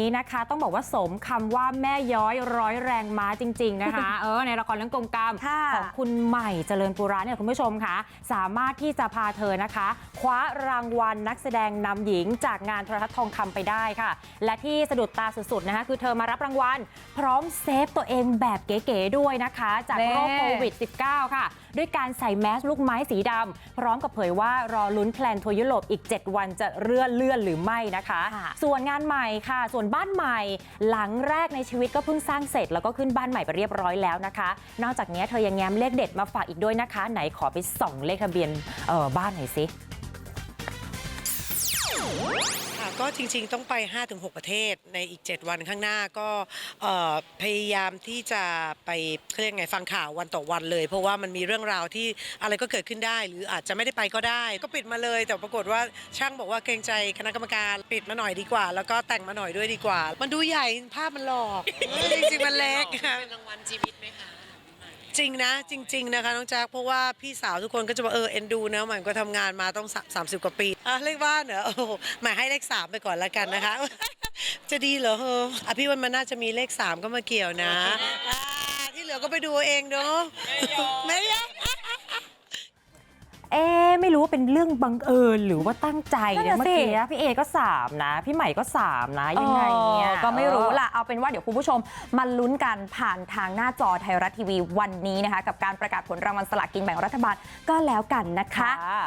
นี้นะคะต้องบอกว่าสมคำว่าแม่ย้อยร้อยแรงม้าจริง ๆนะคะ เออในละครเรื่องกงกรรมค่ะของคุณใหม่เจริญปุระเนี่ยคุณผู้ชมคะสามารถที่จะพาเธอนะคะ คว้ารางวัลนักแสดงนำหญิงจากงานโทรทัศน์ทองคำไปได้ค่ะ และที่สะดุดตาสุดๆนะคะคือเธอมารับรางวัล พร้อมเซฟตัวเองแบบเก๋ๆด้วยนะคะ จากโรคเน่โควิด -19 ค่ะ ด้วยการใส่แมสลูกไม้สีดำพร้อมกับเผยว่ารอลุ้นแพลนทัวร์ยุโรปอีก 7 วันจะเลื่อนเลื่อนหรือไม่นะคะค่ะส่วนงานใหม่ค่ะส่วนบ้านใหม่ หลังแรกในชีวิตก็เพิ่งสร้างเสร็จ แล้วก็ขึ้นบ้านใหม่ไปเรียบร้อยแล้วนะคะ นอกจากนี้เธอยังแง้มเลขเด็ดมาฝากอีกด้วยนะคะ ไหนขอไปส่องเลขทะเบียนเออบ้านหน่อยสิ ก็จริงๆต้องไป 5-6 ประเทศในอีก 7 วันข้างหน้าก็เอ่อพยายามที่จะไปเขาเรียกไงฟังข่าววันต่อวันเลย เพราะว่ามันมีเรื่องราวที่อะไรก็เกิดขึ้นได้ หรืออาจจะไม่ได้ไปก็ได้ ก็ปิดมาเลย แต่ปรากฏว่าช่างบอกว่าเกรงใจคณะกรรมการปิดมาหน่อยดีกว่า แล้วก็แต่งมาหน่อยด้วยดีกว่า มันดูใหญ่ภาพมันหลอกจริงๆมันเล็กค่ะเป็นรางวัลชีวิตไหมคะจ ริงนะ จริง ๆ นะคะน้องแจ๊คเพราะว่าพี่สาวทุกคนก็จะบอกเออเอ็นดูนะหมายก็ทำงานมาต้องสามสิบกว่าปีอะเลขบ้านเหรอโอ้โหหมายให้เลขสามไปก่อนละกันนะคะ จะดีเหรอเฮออะพี่วันมันน่าจะมีเลขสามก็มาเกี่ยวนะอ่าที่เหลือก็ไปดูเอาเองเนาะ ไม่รู้ว่าเป็นเรื่องบังเอิญหรือว่าตั้งใจนั่นเนี่ยน่ะเมื่อสิกี้พี่เอก็สามนะ พี่ใหม่ก็สามนะยังไงเนี่ยออก็ไม่รู้ล่ะเอาเป็นว่าเดี๋ยวคุณผู้ชมมาลุ้นกันผ่านทางหน้าจอไทยรัฐทีวีวันนี้นะคะ กับการประกาศผลรางวัลสลากกินแบ่งรัฐบาลก็แล้วกันนะคะค่ะ